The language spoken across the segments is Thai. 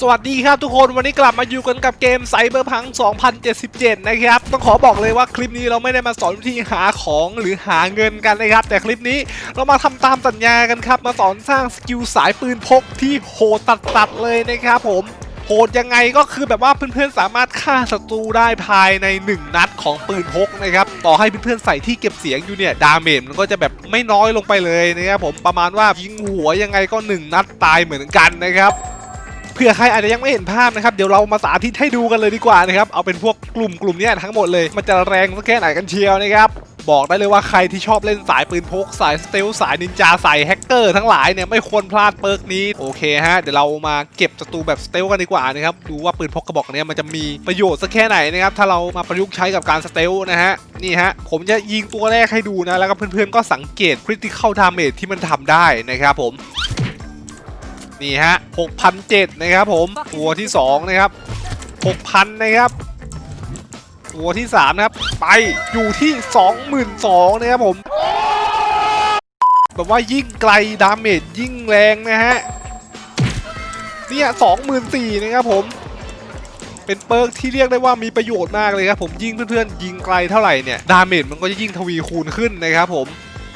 สวัสดีครับทุกคนวันนี้กลับมาอยู่กันกับเกมไซเบอร์พัง 2077 นะครับ ต้องขอบอกเลยว่าคลิปนี้เราไม่ได้มาสอนวิธีหาของหรือหาเงินกันนะครับ แต่คลิปนี้เรามาทำตามสัญญากันครับ มาสอนสร้างสกิลสายปืนพกที่โหดตัดๆเลยนะครับผมโหดยังไงก็คือแบบว่าเพื่อนๆสามารถฆ่าศัตรูได้ภายใน 1 นัดของปืนพกนะครับต่อให้เพื่อนๆใส่ที่เก็บเสียงอยู่เนี่ยดาเมจมันก็จะแบบไม่น้อยลงไปเลยนะครับผมประมาณว่ายิงหัวยังไงก็ 1 นัดตายเหมือนกันนะครับ เผื่อใครอาจจะยังไม่เห็นภาพนะครับ เดี๋ยวเรามาสาธิตให้ดูกันเลยดีกว่านะครับ เอาเป็นพวกกลุ่มกลุ่มนี้ทั้งหมดเลย มันจะแรงสักแค่ไหนกันเชียวนะครับ บอกได้เลยว่าใครที่ชอบเล่นสายปืนพก สายสเตลสายนินจาสายแฮกเกอร์ทั้งหลายเนี่ยไม่ควรพลาดเปิร์กนี้ โอเคฮะ เดี๋ยวเรามาเก็บศัตรูแบบสเตลกันดีกว่านะครับ ดูว่าปืนพกกระบอกเนี้ยมันจะมีประโยชน์สักแค่ไหนนะครับ ถ้าเรามาประยุกต์ใช้กับการสเตลนะฮะ นี่ฮะ ผมจะยิงตัวแรกให้ดูนะ แล้วก็เพื่อนๆก็สังเกต critical damage ที่มันทำได้นะครับผม นี่ฮะ6,007นะครับผมตัวที่2นะครับ6,000นะครับตัวที่3นะครับไปอยู่ที่ 22,000นะครับผมแบบว่ายิ่งไกลดาเมจยิ่งแรงนะฮะเนี่ย24,000นะครับผมเป็นเปิร์กที่เรียกได้ว่ามีประโยชน์มากเลยครับผมยิ่งเพื่อนๆยิงไกลเท่าไหร่เนี่ยดาเมจมันก็จะยิ่งทวีคูณขึ้นนะครับผม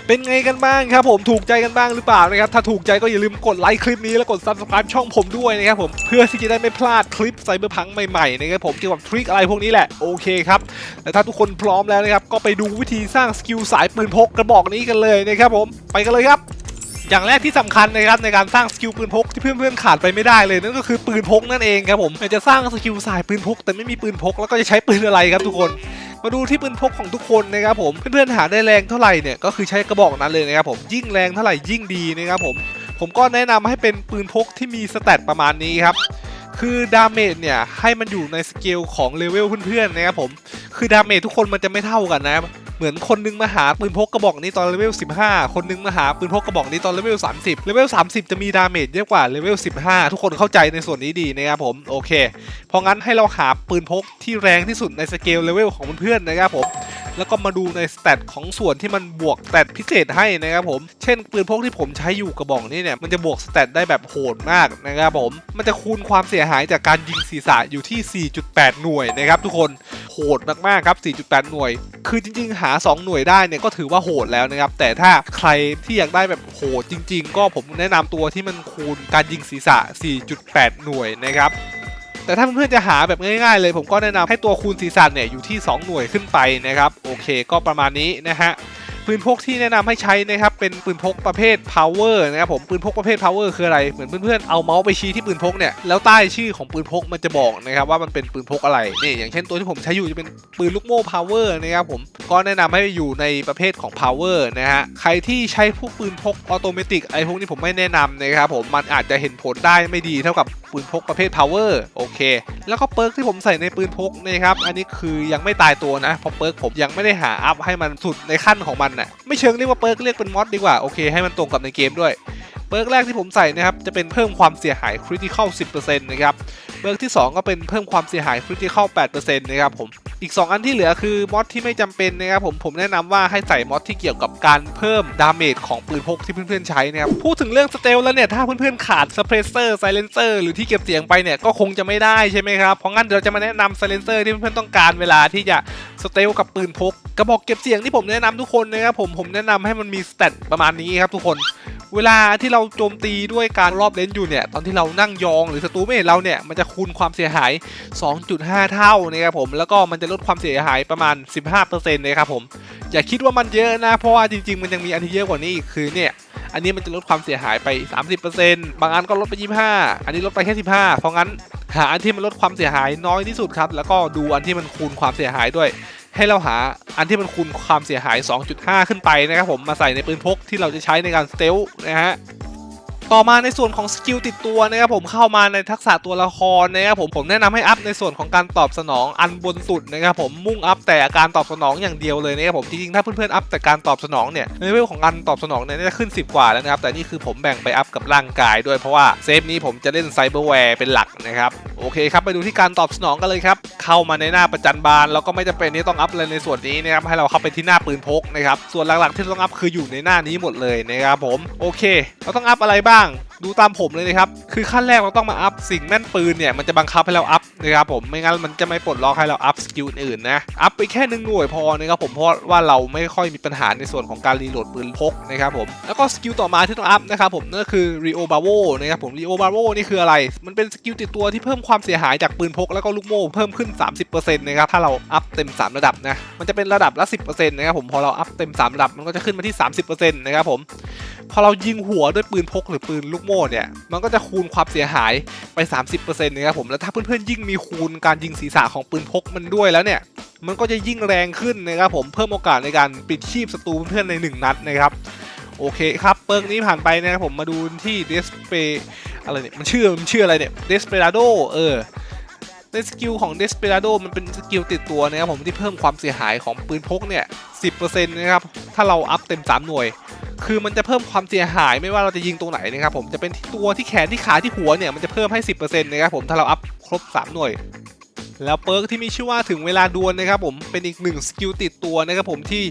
เป็นไงกันบ้างครับผมถูกใจกันบ้างหรือเปล่านะครับถ้าถูกใจก็อย่าลืมกดไลค์คลิปนี้แล้วกด subscribe ช่องผมด้วยนะครับผมเพื่อที่จะได้ไม่พลาดคลิปไซเบอร์พังใหม่ๆนะครับผมเกี่ยวกับทริคอะไรพวกนี้แหละโอเคครับแต่ถ้าทุกคนพร้อมแล้วนะครับก็ไปดูวิธีสร้างสกิลสายปืนพกกระบอกนี้กันเลยนะครับผมไปกันเลยครับอย่างแรกที่สำคัญนะครับในการสร้างสกิลปืนพกที่เพื่อนๆขาดไปไม่ได้เลยนั่นก็คือปืนพกนั่นเองครับผมจะสร้างสกิลสายปืนพก แต่ไม่มีปืนพกแล้วก็จะใช้ปืนอะไรครับทุกคน มาดูที่ปืนพกของทุกคนนะครับผมเพื่อนๆหาได้แรงเท่าไหร่เนี่ยก็คือใช้กระบอกนั้นเลยนะครับผมยิ่งแรงเท่าไหร่ยิ่งดีนะครับผมผมก็แนะนำให้เป็นปืนพกที่มีสเตตประมาณนี้ครับคือดาเมจเนี่ยให้มันอยู่ในสเกลของเลเวลเพื่อนๆนะครับผมคือดาเมจทุกคนมันจะไม่เท่ากันนะ เหมือนคนนึงมาหาปืนพกกระบอกนี้ตอนเลเวล 15 คนนึงมาหาปืนพกกระบอกนี้ตอนเลเวล 30 เลเวล 30 จะมีดาเมจเยอะกว่าเลเวล 15 ทุกคนเข้าใจในส่วนนี้ดีนะครับผมโอเค เพราะงั้นให้เราหาปืนพกที่แรงที่สุดในสเกลเลเวลของเพื่อนๆนะครับผมแล้วก็มาดูในสเตตของส่วนที่มันบวกสเตตพิเศษให้นะครับผม เช่นปืนพกที่ผมใช้อยู่กระบอกนี้เนี่ย มันจะบวกสเตตได้แบบโหดมากนะครับผม มันจะคูณความเสียหายจากการยิงศีรษะอยู่ที่ 4.8 หน่วยนะครับทุกคน โหดมากๆครับ 4.8 หน่วย คือจริงๆ หาา 2 หน่วยได้เนี่ยก็ถือว่าโหดแล้วนะครับ แต่ถ้าใครที่อยากได้แบบโหดจริง ๆ ก็ผมแนะนำตัวที่มันคูณการยิงศีรษะ 4.8 หน่วยนะครับแต่ถ้าเพื่อนๆจะหาแบบง่ายๆเลย ผมก็แนะนำให้ตัวคูณศีรษะเนี่ยอยู่ที่ 2 หน่วยขึ้นไปนะครับ โอเค ก็ประมาณนี้นะฮะ ปืนพกที่แนะนำให้ใช้นะครับเป็นปืนพกประเภท power นะครับผมปืนพกประเภท power คืออะไรเหมือนเพื่อนๆเอาเมาส์ไปชี้ที่ปืนพกเนี่ยแล้วใต้ชื่อของปืนพกมันจะบอกนะครับว่ามันเป็นปืนพกอะไรนี่อย่างเช่นตัวที่ผมใช้อยู่จะเป็นปืนลูกโม่ power นะครับผมก็แนะนำให้อยู่ในประเภทของ power นะฮะใครที่ใช้พวกปืนพกออโตเมติกไอ้พวกนี้ผมไม่แนะนำนะครับผมมันอาจจะเห็นผลได้ไม่ดีเท่ากับปืนพกประเภท power โอเค แล้วก็เปิร์กที่ผมใส่ในปืนพกนะครับ อันนี้คือยังไม่ตายตัวนะ เพราะเปิร์กผมยังไม่ได้หาอัพให้มันสุดในขั้นของมันน่ะ ไม่เชิงเรียกว่าเปิร์กเรียกเป็นมอดดีกว่า โอเค ให้มันตรงกับในเกมด้วย เปิร์กแรกที่ผมใส่นะครับ จะเป็นเพิ่มความเสียหายคริติคอล10%นะครับ เปิร์กที่ 2 ก็เป็นเพิ่มความเสียหายคริติคอล8%นะครับผม อีก 2 อันที่เหลือคือมอดที่ไม่จำเป็นนะครับผมผมแนะนำว่าให้ใส่มอดที่เกี่ยวกับการเพิ่มดาเมจของปืนพกที่เพื่อนๆใช้นะครับพูดถึงเรื่องสเตลแล้วเนี่ยถ้าเพื่อนๆขาดสเปรสเซอร์ไซเลนเซอร์หรือที่เก็บเสียงไปเนี่ยก็คงจะไม่ได้ใช่ไหมครับเพราะงั้นเราจะมาแนะนำไซเลนเซอร์ที่เพื่อนๆต้องการเวลาที่จะสเตลกับปืนพกกระบอกเก็บเสียงที่ผมแนะนำทุกคนนะครับผมผมแนะนำให้มันมีสเตตประมาณนี้ครับทุกคน เวลาที่เราโจมตีด้วยการรอบเลนอยู่เนี่ย ตอนที่เรานั่งยองหรือศัตรูไม่เห็นเราเนี่ย มันจะคูณความเสียหาย 2.5 เท่านะครับผม แล้วก็มันจะลดความเสียหายประมาณ 15%นะครับผม อย่าคิดว่ามันเยอะนะ เพราะว่าจริง ๆ มันยังมีอันที่เยอะกว่านี้อีกคือเนี่ย อันนี้มันจะลดความเสียหายไป 30%บางอันก็ลดไป 25 อันนี้ลดไปแค่ 15 เพราะงั้นหาอันที่มันลดความเสียหายน้อยที่สุดครับ แล้วก็ดูอันที่มันคูณความเสียหายด้วย ให้เราหาอันที่มันคูณความเสียหาย 2.5 ขึ้นไปนะครับผมมาใส่ในปืนพกที่เราจะใช้ในการสเตลนะฮะ ต่อมาในส่วนของสกิลติดตัวนะครับผมเข้ามาในทักษะตัวละครนะครับผมผมแนะนำให้อัพในส่วนของการตอบสนองอันบนสุดนะครับผมมุ่งอัพแต่การตอบสนองอย่างเดียวเลยนะครับผมจริงๆถ้าเพื่อนๆอัพแต่การตอบสนองเนี่ยเลเวลของการตอบสนองเนี่ยน่าจะขึ้น 10 กว่าแล้วนะครับแต่นี่คือผมแบ่งไปอัพกับร่างกายด้วยเพราะว่าเซฟนี้ผมจะเล่นไซเบอร์แวร์เป็นหลักนะครับโอเคครับไปดูที่การตอบสนองกันเลยครับเข้ามาในหน้าประจันบานแล้วก็ไม่จำเป็นที่ต้องอัพเลยในส่วนนี้นะครับให้เราเข้าไปที่หน้าปืนพกนะครับส่วนหลักๆที่ต้องอัพคืออยู่ในหน้านี้หมดเลยนะครับผมโอเค เราต้องอัพอะไรบ้างดูตามผมเลยนะครับ คือขั้นแรกเราต้องมาอัพสิ่งแม่นปืนเนี่ยมันจะบังคับให้เราอัพนะครับผมไม่งั้นมันจะไม่ปลดล็อกให้เราอัพสกิลอื่นนะ อัพไปแค่หนึ่งหน่วยพอนะครับผมเพราะว่าเราไม่ค่อยมีปัญหาในส่วนของการรีโหลดปืนพกนะครับผม แล้วก็สกิลต่อมาที่ต้องอัพนะครับผมนั่นก็คือ Rio Bravo นะครับผม Rio Bravo นี่คืออะไร มันเป็นสกิลติดตัวที่เพิ่มความเสียหายจากปืนพกแล้วก็ลูกโม่เพิ่มขึ้น 30%นะครับถ้าเราอัพเต็ม 3 ระดับนะมันจะเป็นระดับละ 10%นะครับผมพอเราอัพเต็ม 3 ระดับมันก็จะขึ้นมาที่ 30%นะครับผม พอเรายิงหัวด้วยปืนพกหรือปืนลูกโม่เนี่ย มันก็จะคูณความเสียหายไป 30%นะครับผม แล้วถ้าเพื่อนๆยิ่งมีคูณการยิงศีรษะของปืนพกมันด้วยแล้วเนี่ย มันก็จะยิ่งแรงขึ้นนะครับผม เพิ่มโอกาสในการปิดชีพศัตรูเพื่อนๆใน 1 นัดนะครับ โอเคครับเปิร์กนี้ผ่านไปนะครับผม มาดูที่เดสเปอะไรเนี่ย มันชื่อ มันชื่ออะไรเนี่ย เดสเปราโด เออในสกิลของ Desperado มันเป็นสกิลติดตัวนะครับผมที่เพิ่มความเสียหายของปืนพกเนี่ย 10%นะครับ ถ้าเราอัพเต็ม 3 หน่วย คือมันจะเพิ่มความเสียหายไม่ว่าเราจะยิงตรงไหนนะครับผมจะเป็นตัวที่แขนที่ขาที่หัวเนี่ยมันจะเพิ่มให้ 10%นะครับผมถ้าเราอัพครบ 3 หน่วยแล้วเปิร์กที่มีชื่อว่าถึงเวลาดวลนะครับผมเป็นอีกหนึ่งสกิลติดตัวนะครับผมที่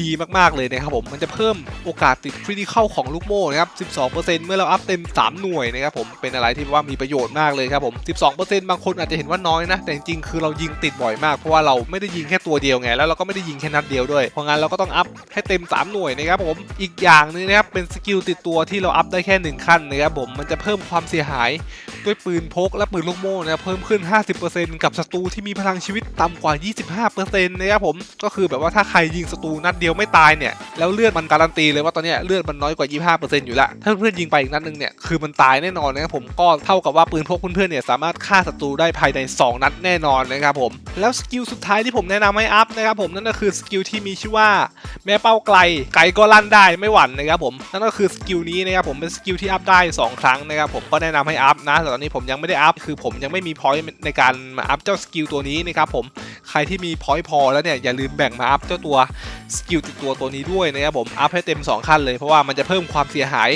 ดีมากๆเลยนะครับผมมันจะเพิ่มโอกาสติดคริติคอลของลูกโม่นะครับ 12%เมื่อเราอัพเต็ม 3 หน่วยนะครับผมเป็นอะไรที่ว่ามีประโยชน์มากเลยครับผม 12%บางคนอาจจะเห็นว่าน้อยนะ แต่จริงๆคือเรายิงติดบ่อยมากเพราะว่าเราไม่ได้ยิงแค่ตัวเดียวไงแล้วเราก็ไม่ได้ยิงแค่นัดเดียวด้วยเพราะงั้นเราก็ต้องอัพให้เต็ม 3 หน่วยนะครับผมอีกอย่างนึงนะครับเป็นสกิลติดตัวที่เราอัพได้แค่หนึ่งขั้นนะครับผมมันจะเพิ่มความเสียหายด้วยปืนพกและปืนลูกโม่นะเพิ่มขึ้น 50%กับศัตรูที่มีพลังชีวิตต่ำกว่า 25%นะครับผมก็คือแบบว่าถ้าใครยิงศัตรูนัดดียวไม่ตายเนี่ยแล้วเลือดมันการันตีเลยว่าตอนเนี้ยเลือดมันน้อยกว่า 25%อยู่ละถ้าเพื่อนยิงไปอีกนัดนึงเนี่ยคือมันตายแน่นอนนะครับผมก็เท่ากับว่าปืนพกเพื่อนๆเนี่ยสามารถฆ่าศัตรูได้ภายใน 2 นัดแน่นอนนะครับผมแล้วสกิลสุดท้ายที่ผมแนะนำให้อัพนะครับผมนั่นก็คือสกิลที่มีชื่อว่าแม้เป้าไกลไกลก็ลั่นได้ไม่หวั่นนะครับผมนั่นก็คือสกิลนี้นะครับผมเป็นสกิลที่อัพได้ 2 ครั้งนะครับผมก็แนะนำให้อัพนะแต่ตอนนี้ผมยังไม่ได้อัพคือผมยังไม่มีพอยต์ในการมาอัพเจ้าสกิลตัวนี้นะครับผมใครที่มีพอยต์พอแล้วเนี่ยอย่าลืมแบ่งมาอัพเจ้าตัวสกิลติดตัวตัวนี้ด้วยนะครับผมอัพให้เต็ม 2 ขั้นเลยเพราะว่ามันจะเพิ่มความเสียหาย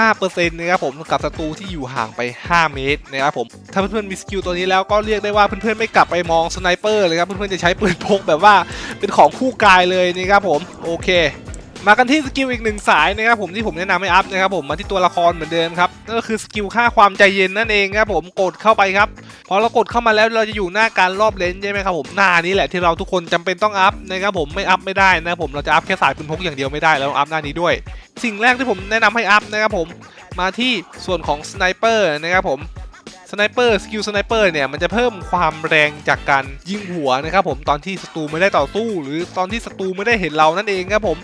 15%นะครับผมกับศัตรูที่อยู่ห่างไป 5 เมตรนะครับผมถ้าเพื่อนๆมีสกิลตัวนี้แล้วก็เรียกได้ว่าเพื่อนๆไม่กลับไปมองสไนเปอร์เลยครับเพื่อนๆจะใช้ปืนพกแบบว่าเป็นของคู่กายเลยนะครับผมโอเค มากันที่สกิลอีกหนึ่งสายนะครับผมที่ผมแนะนำให้อัพนะครับผมมาที่ตัวละครเหมือนเดิมครับนั่นก็คือสกิลค่าความใจเย็นนั่นเองครับผมกดเข้าไปครับพอเรากดเข้ามาแล้วเราจะอยู่หน้าการรอบเลนใช่ไหมครับผมหน้านี้แหละที่เราทุกคนจำเป็นต้องอัพนะครับผมไม่อัพไม่ได้นะครับผมเราจะอัพแค่สายปืนพกอย่างเดียวไม่ได้แล้วอัพหน้านี้ด้วย สิ่งแรกที่ผมแนะนำให้อัพนะครับผมมาที่ส่วนของสไนเปอร์นะครับผมสไนเปอร์สกิลสไนเปอร์เนี่ยมันจะเพิ่มความแรงจากการยิงหัวนะครับผมตอนที่ศัตรูไม่ได้ต่อสู้ หรือตอนที่ศัตรูไม่ได้เห็นเรานั่นเองครับผม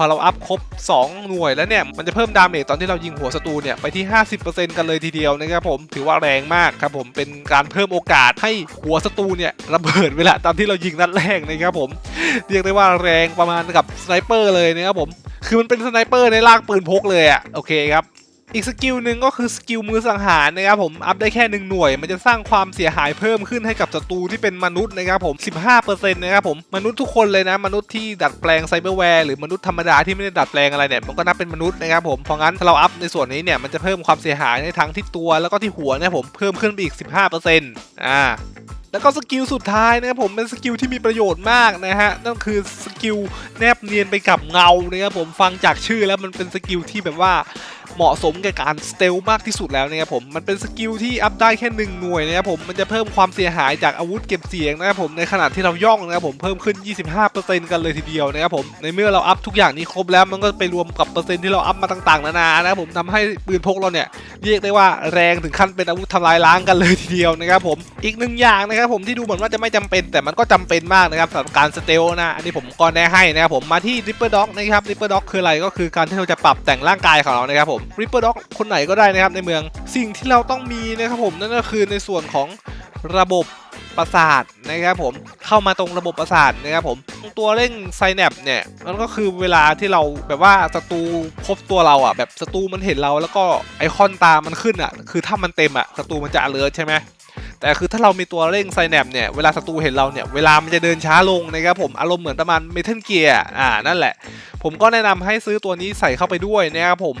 อเราอัพครบ 2 หน่วยแล้วเนี่ย มันจะเพิ่มดาเมจตอนที่เรายิงหัวศัตรูเนี่ย ไปที่ 50%กันเลยทีเดียวนะครับผมถือว่าแรงมากครับผมเป็นการเพิ่มโอกาสให้หัวศัตรูเนี่ยระเบิดเวลาตอนที่เรายิงนัดแรกนะครับผมเรียกได้ว่าแรงประมาณกับสไนเปอร์เลยนะครับผมคือมันเป็นสไนเปอร์ในลากปืนพกเลยอะโอเคครับ อีกสกิลหนึ่งก็คือสกิลมือสังหารนะครับผมอัพได้แค่หนึ่งหน่วย มันจะสร้างความเสียหายเพิ่มขึ้นให้กับศัตรูที่เป็นมนุษย์นะครับผม 15%นะครับผมมนุษย์ทุกคนเลยนะ มนุษย์ที่ดัดแปลงไซเบอร์แวร์หรือมนุษย์ธรรมดาที่ไม่ได้ดัดแปลงอะไรเนี่ยมันก็นับเป็นมนุษย์นะครับผมเพราะงั้นถ้าเราอัพในส่วนนี้เนี่ยมันจะเพิ่มความเสียหายในทั้งที่ตัวแล้วก็ที่หัวนะครับผมเพิ่มขึ้นไปอีก 15%อ่า แล้วก็สกิลสุดท้ายนะครับผมเป็นสกิลที่มีประโยชน์มากนะฮะนั่นคือสกิลแนบเนียนไปกับเงานะครับผมฟังจากชื่อแล้วมันเป็นสกิลที่แบบว่าเหมาะสมกับการสเตลมากที่สุดแล้วนะครับผมมันเป็นสกิลที่อัพได้แค่หนึ่งหน่วยนะครับผมมันจะเพิ่มความเสียหายจากอาวุธเก็บเสียงนะครับผมในขณะที่เราย่องนะครับผมเพิ่มขึ้น 25%กันเลยทีเดียวนะครับผมในเมื่อเราอัพทุกอย่างนี้ครบแล้วมันก็ไปรวมกับเปอร์เซ็นต์ที่เราอัพมาต่างๆนานานะครับผมทำให้ปืนพกเราเนี่ยเรียกได้ว่าแรงถึงขั้นเป็นอาวุธทำลายล้างกันเลยทีเดียวนะครับผมอีกหนึ่งอย่างนะครับครับผมที่ดูเหมือนว่าจะไม่จำเป็น แต่มันก็จำเป็นมากนะครับสำหรับการสเตลนะอันนี้ผมก็แนะให้นะครับผมมาที่ Ripper Dog นะครับ Ripper Dog คืออะไรก็คือการที่เราจะปรับแต่งร่างกายของเรานะครับผม Ripper Dog คนไหนก็ได้นะครับในเมืองสิ่งที่เราต้องมีนะครับผมนั่นก็คือในส่วนของระบบประสาทนะครับผมเข้ามาตรงระบบประสาทนะครับผมตัวเร่งไซแนปเนี่ยมันก็คือเวลาที่เราแบบว่าศัตรูพบตัวเราอะแบบศัตรูมันเห็นเราแล้วก็ไอคอนตามันขึ้นอะคือถ้ามันเต็มอะศัตรูมันจะ alert ใช่ไหม แต่คือถ้าเรามีตัวเร่งไซแนปเนี่ยเวลาศัตรูเห็นเราเนี่ยเวลามันจะเดินช้าลงนะครับผมอารมณ์เหมือนประมาณเมทัลเกียร์อ่านั่นแหละ ผมก็แนะนำให้ซื้อตัวนี้ใส่เข้าไปด้วยนะครับผม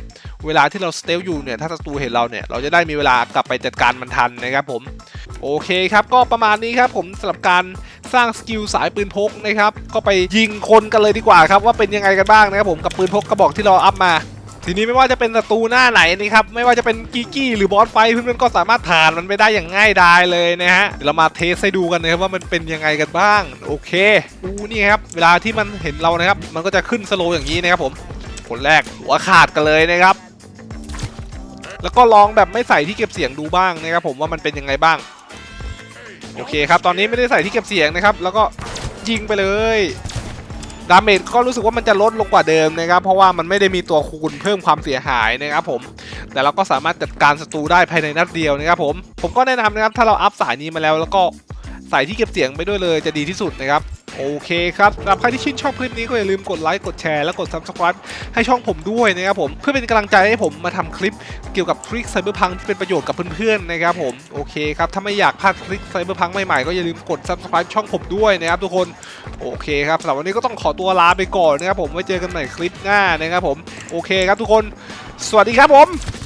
เวลาที่เราสเตลอยู่เนี่ยถ้าศัตรูเห็นเราเนี่ยเราจะได้มีเวลากลับไปจัดการมันทันนะครับผมโอเคครับก็ประมาณนี้ครับผมสำหรับการสร้างสกิลสายปืนพกนะครับก็ไปยิงคนกันเลยดีกว่าครับว่าเป็นยังไงกันบ้างนะครับผมกับปืนพกกระบอกที่เราอัพมา ทีนี้ไม่ว่าจะเป็นศัตรูหน้าไหนนะครับไม่ว่าจะเป็นกิกกี้หรือบอสไฟเพื่อนๆก็สามารถผ่านมันไปได้อย่างง่ายดายเลยนะฮะเดี๋ยวเรามาเทสให้ดูกันนะครับว่ามันเป็นยังไงกันบ้าง โอเคอูนี่ครับเวลาที่มันเห็นเรานะครับ มันก็จะขึ้นสโลอย่างนี้นะครับผมคนแรกหัวขาดกันเลยนะครับ แล้วก็ลองแบบไม่ใส่ที่เก็บเสียงดูบ้างนะครับผมว่ามันเป็นยังไงบ้างโอเคครับตอนนี้ไม่ได้ใส่ที่เก็บเสียงนะครับ แล้วก็ยิงไปเลย ดาเมจก็รู้สึกว่ามันจะลดลงกว่าเดิมนะครับเพราะว่ามันไม่ได้มีตัวคูณเพิ่มความเสียหายนะครับผม แต่เราก็สามารถจัดการศัตรูได้ภายในนัดเดียวนะครับผมผมก็แนะนำนะครับถ้าเราอัพสายนี้มาแล้วแล้วก็ใส่ที่เก็บเสียงไปด้วยเลยจะดีที่สุดนะครับ โอเคครับสำหรับใครที่ชื่นชอบคลิปนี้ก็อย่าลืมกดไลค์กดแชร์และกด subscribe ให้ช่องผมด้วยนะครับผมเพื่อเป็นกำลังใจให้ผมมาทำคลิปเกี่ยวกับทริคไซเบอร์พังที่เป็นประโยชน์กับเพื่อนๆนะครับผมโอเคครับถ้าไม่อยากพลาดทริคไซเบอร์พังใหม่ๆก็อย่าลืมกด subscribe ช่องผมด้วยนะครับทุกคนโอเคครับสำหรับวันนี้ก็ต้องขอตัวลาไปก่อนนะครับผมไว้เจอกันใหม่คลิปหน้านะครับผมโอเคครับทุกคน สวัสดีครับผม